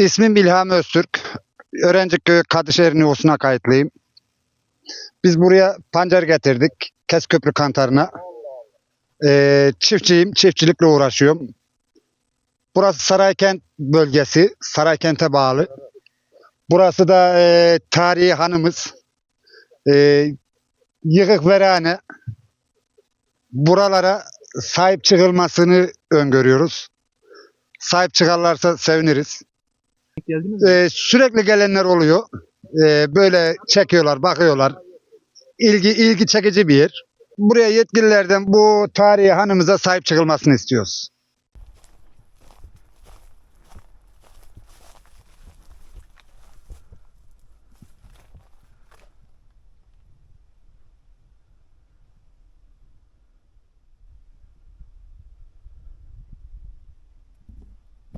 İsmim İlham Öztürk. Öğrenciköy Kadışehir nüfusuna kayıtlıyım. Biz buraya pancar getirdik. Kesköprü kantarına. Ee, çiftçiyim. Çiftçilikle uğraşıyorum. Burası Saraykent bölgesi. Saraykent'e bağlı. Burası da e, tarihi hanımız. E, yıkık verane. Buralara sahip çıkılmasını öngörüyoruz. Sahip çıkarlarsa seviniriz. Geldiniz mi? Ee, sürekli gelenler oluyor. Ee, böyle çekiyorlar, bakıyorlar. İlgi ilgi çekici bir yer. Buraya yetkililerden bu tarihi hanımıza sahip çıkılmasını istiyoruz.